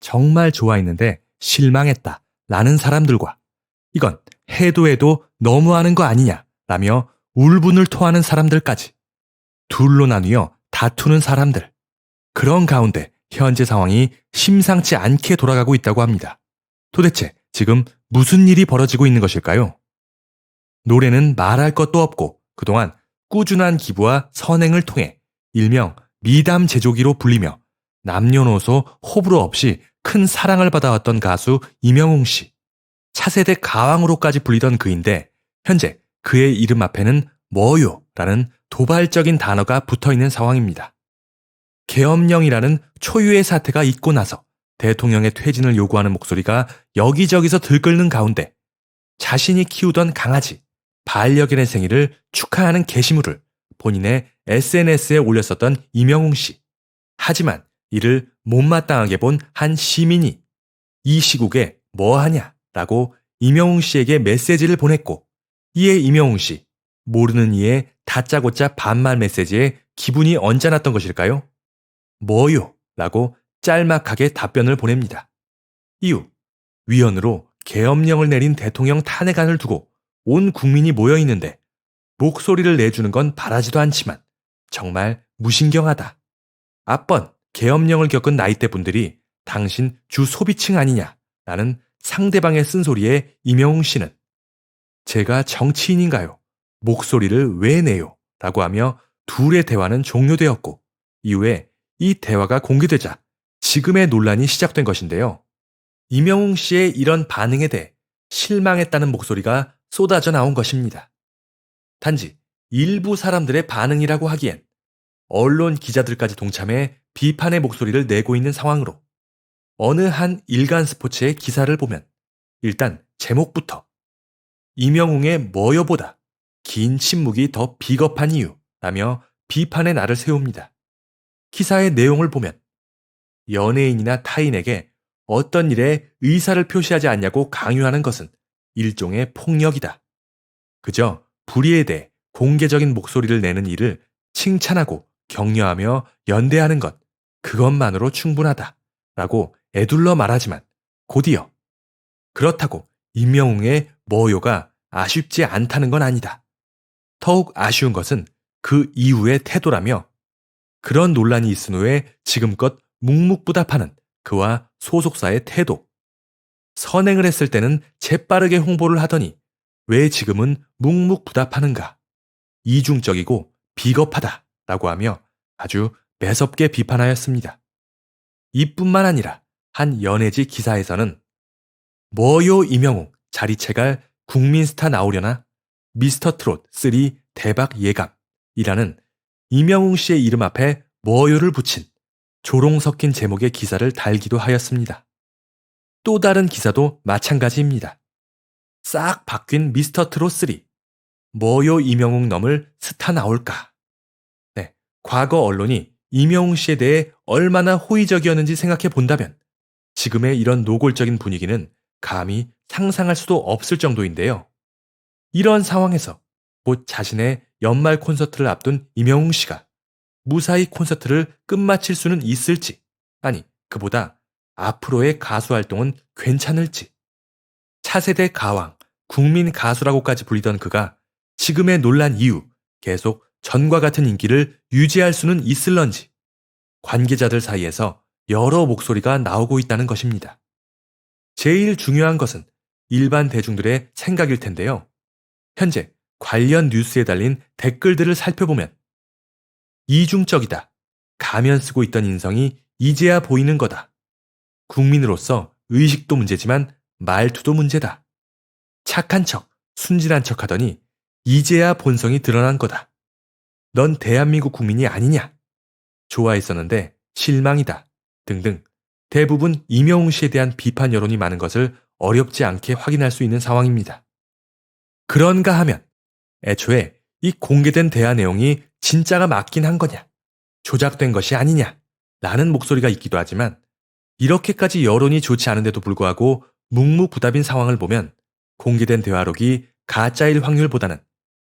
정말 좋아했는데 실망했다. 라는 사람들과 이건 해도 해도 너무하는 거 아니냐. 라며 울분을 토하는 사람들까지 둘로 나뉘어 다투는 사람들. 그런 가운데 현재 상황이 심상치 않게 돌아가고 있다고 합니다. 도대체 지금 무슨 일이 벌어지고 있는 것일까요? 노래는 말할 것도 없고 그동안 꾸준한 기부와 선행을 통해 일명 미담 제조기로 불리며 남녀노소 호불호 없이 큰 사랑을 받아왔던 가수 이명웅 씨. 차세대 가왕으로까지 불리던 그인데 현재 그의 이름 앞에는 뭐요 라는 도발적인 단어가 붙어 있는 상황입니다. 계엄령이라는 초유의 사태가 있고 나서 대통령의 퇴진을 요구하는 목소리가 여기저기서 들끓는 가운데 자신이 키우던 강아지 반려견의 생일을 축하하는 게시물을 본인의 SNS에 올렸었던 이명웅 씨. 하지만 이를 못마땅하게 본 한 시민이 이 시국에 뭐하냐 라고 이명웅 씨에게 메시지를 보냈고 이에 이명웅 씨 모르는 이의 다짜고짜 반말 메시지에 기분이 언짢았던 것일까요? 뭐요? 라고 짤막하게 답변을 보냅니다. 이후 위원으로 계엄령을 내린 대통령 탄핵안을 두고 온 국민이 모여 있는데 목소리를 내주는 건 바라지도 않지만 정말 무신경하다. 앞번 계엄령을 겪은 나이대 분들이 당신 주 소비층 아니냐 라는 상대방의 쓴소리에 이명웅 씨는 제가 정치인인가요? 목소리를 왜 내요? 라고 하며 둘의 대화는 종료되었고 이후에 이 대화가 공개되자 지금의 논란이 시작된 것인데요. 이명웅 씨의 이런 반응에 대해 실망했다는 목소리가 쏟아져 나온 것입니다. 단지 일부 사람들의 반응이라고 하기엔 언론 기자들까지 동참해 비판의 목소리를 내고 있는 상황으로 어느 한 일간 스포츠의 기사를 보면 일단 제목부터 이명웅의 뭐여보다 긴 침묵이 더 비겁한 이유라며 비판의 날을 세웁니다. 기사의 내용을 보면 연예인이나 타인에게 어떤 일에 의사를 표시하지 않냐고 강요하는 것은 일종의 폭력이다. 그저 불의에 대해 공개적인 목소리를 내는 일을 칭찬하고 격려하며 연대하는 것, 그것만으로 충분하다. 라고 애둘러 말하지만 곧이어 그렇다고 임명웅의 모요가 아쉽지 않다는 건 아니다. 더욱 아쉬운 것은 그 이후의 태도라며 그런 논란이 있은 후에 지금껏 묵묵부답하는 그와 소속사의 태도. 선행을 했을 때는 재빠르게 홍보를 하더니 왜 지금은 묵묵부답하는가? 이중적이고 비겁하다 라고 하며 아주 매섭게 비판하였습니다. 이뿐만 아니라 한 연예지 기사에서는 뭐요 이명웅 자리채갈 국민스타 나오려나 미스터 트롯 3 대박 예감이라는 이명웅 씨의 이름 앞에 뭐요를 붙인 조롱 섞인 제목의 기사를 달기도 하였습니다. 또 다른 기사도 마찬가지입니다. 싹 바뀐 미스터 트롯 3 뭐요 이명웅 넘을 스타 나올까? 네, 과거 언론이 이명웅 씨에 대해 얼마나 호의적이었는지 생각해 본다면 지금의 이런 노골적인 분위기는 감히 상상할 수도 없을 정도인데요. 이런 상황에서 곧 자신의 연말 콘서트를 앞둔 이명웅 씨가 무사히 콘서트를 끝마칠 수는 있을지, 아니, 그보다 앞으로의 가수 활동은 괜찮을지. 차세대 가왕, 국민 가수라고까지 불리던 그가 지금의 논란 이후 계속 전과 같은 인기를 유지할 수는 있을런지 관계자들 사이에서 여러 목소리가 나오고 있다는 것입니다. 제일 중요한 것은 일반 대중들의 생각일 텐데요. 현재 관련 뉴스에 달린 댓글들을 살펴보면 이중적이다. 가면 쓰고 있던 인성이 이제야 보이는 거다. 국민으로서 의식도 문제지만 말투도 문제다. 착한 척, 순진한 척 하더니 이제야 본성이 드러난 거다. 넌 대한민국 국민이 아니냐? 좋아했었는데 실망이다. 등등 대부분 이명웅 씨에 대한 비판 여론이 많은 것을 어렵지 않게 확인할 수 있는 상황입니다. 그런가 하면 애초에 이 공개된 대화 내용이 진짜가 맞긴 한 거냐? 조작된 것이 아니냐? 라는 목소리가 있기도 하지만 이렇게까지 여론이 좋지 않은데도 불구하고 묵묵부답인 상황을 보면 공개된 대화록이 가짜일 확률보다는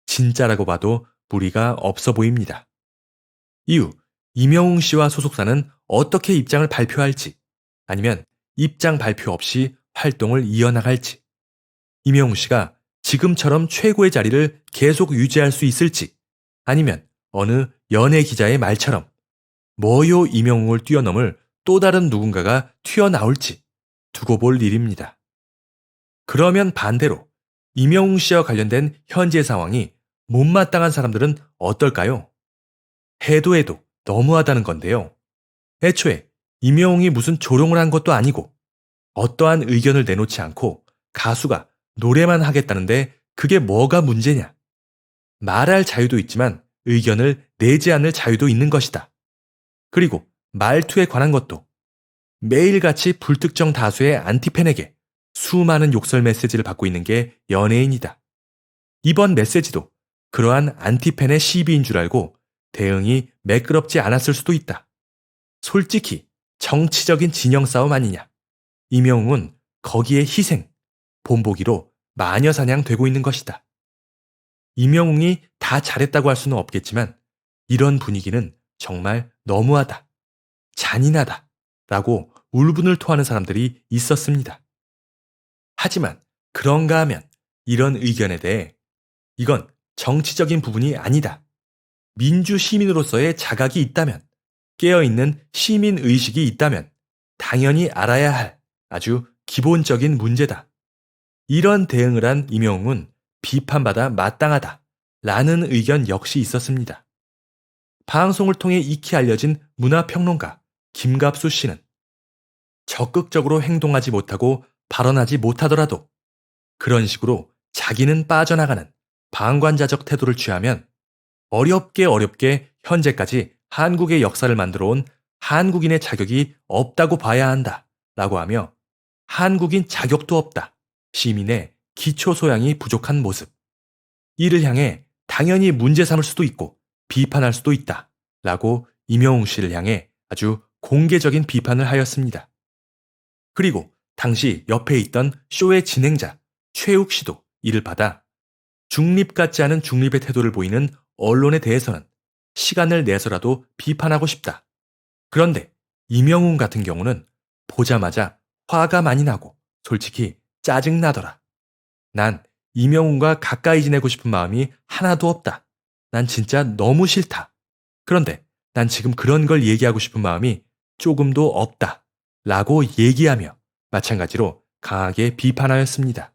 진짜라고 봐도 무리가 없어 보입니다. 이후 이명웅 씨와 소속사는 어떻게 입장을 발표할지 아니면 입장 발표 없이 활동을 이어나갈지, 임영웅 씨가 지금처럼 최고의 자리를 계속 유지할 수 있을지, 아니면 어느 연예 기자의 말처럼 뭐요 임영웅을 뛰어넘을 또 다른 누군가가 튀어나올지 두고 볼 일입니다. 그러면 반대로 임영웅 씨와 관련된 현재 상황이 못마땅한 사람들은 어떨까요? 해도 해도 너무하다는 건데요. 애초에 임영웅이 무슨 조롱을 한 것도 아니고 어떠한 의견을 내놓지 않고 가수가 노래만 하겠다는데 그게 뭐가 문제냐? 말할 자유도 있지만 의견을 내지 않을 자유도 있는 것이다. 그리고 말투에 관한 것도 매일같이 불특정 다수의 안티팬에게 수많은 욕설 메시지를 받고 있는 게 연예인이다. 이번 메시지도 그러한 안티팬의 시비인 줄 알고 대응이 매끄럽지 않았을 수도 있다. 솔직히 정치적인 진영 싸움 아니냐. 이명웅은 거기에 희생, 본보기로 마녀 사냥 되고 있는 것이다. 이명웅이 다 잘했다고 할 수는 없겠지만 이런 분위기는 정말 너무하다. 잔인하다. 라고 울분을 토하는 사람들이 있었습니다. 하지만 그런가 하면 이런 의견에 대해 이건 정치적인 부분이 아니다. 민주 시민으로서의 자각이 있다면, 깨어있는 시민 의식이 있다면 당연히 알아야 할 아주 기본적인 문제다. 이런 대응을 한 임영웅은 비판받아 마땅하다. 라는 의견 역시 있었습니다. 방송을 통해 익히 알려진 문화평론가 김갑수 씨는 적극적으로 행동하지 못하고 발언하지 못하더라도 그런 식으로 자기는 빠져나가는 방관자적 태도를 취하면 어렵게 어렵게 현재까지 한국의 역사를 만들어 온 한국인의 자격이 없다고 봐야 한다. 라고 하며 한국인 자격도 없다. 시민의 기초 소양이 부족한 모습. 이를 향해 당연히 문제 삼을 수도 있고 비판할 수도 있다. 라고 임영웅 씨를 향해 아주 공개적인 비판을 하였습니다. 그리고 당시 옆에 있던 쇼의 진행자 최욱 씨도 이를 받아 중립 같지 않은 중립의 태도를 보이는 언론에 대해서는 시간을 내서라도 비판하고 싶다. 그런데 이명웅 같은 경우는 보자마자 화가 많이 나고 솔직히 짜증나더라. 난 이명웅과 가까이 지내고 싶은 마음이 하나도 없다. 난 진짜 너무 싫다. 그런데 난 지금 그런 걸 얘기하고 싶은 마음이 조금도 없다. 라고 얘기하며 마찬가지로 강하게 비판하였습니다.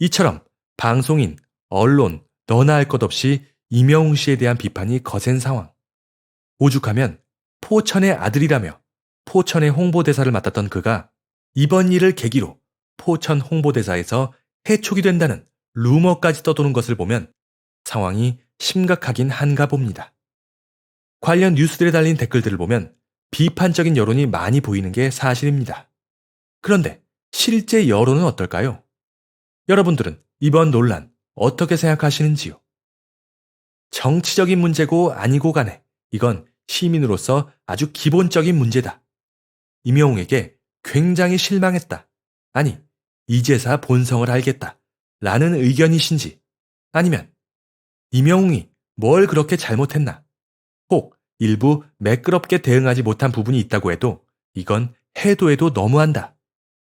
이처럼 방송인, 언론, 너나 할 것 없이 이명웅 씨에 대한 비판이 거센 상황. 오죽하면 포천의 아들이라며 포천의 홍보대사를 맡았던 그가 이번 일을 계기로 포천 홍보대사에서 해촉이 된다는 루머까지 떠도는 것을 보면 상황이 심각하긴 한가 봅니다. 관련 뉴스들에 달린 댓글들을 보면 비판적인 여론이 많이 보이는 게 사실입니다. 그런데 실제 여론은 어떨까요? 여러분들은 이번 논란 어떻게 생각하시는지요? 정치적인 문제고 아니고 간에 이건 시민으로서 아주 기본적인 문제다. 임영웅에게 굉장히 실망했다. 아니, 이제사 본성을 알겠다. 라는 의견이신지 아니면 임영웅이 뭘 그렇게 잘못했나? 혹 일부 매끄럽게 대응하지 못한 부분이 있다고 해도 이건 해도 해도 너무한다.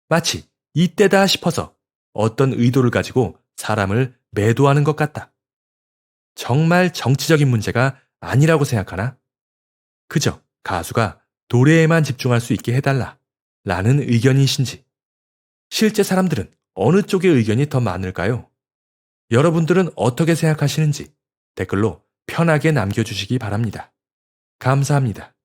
마치 이때다 싶어서 어떤 의도를 가지고 사람을 매도하는 것 같다. 정말 정치적인 문제가 아니라고 생각하나? 그저 가수가 노래에만 집중할 수 있게 해달라. 라는 의견이신지. 실제 사람들은 어느 쪽의 의견이 더 많을까요? 여러분들은 어떻게 생각하시는지 댓글로 편하게 남겨주시기 바랍니다. 감사합니다.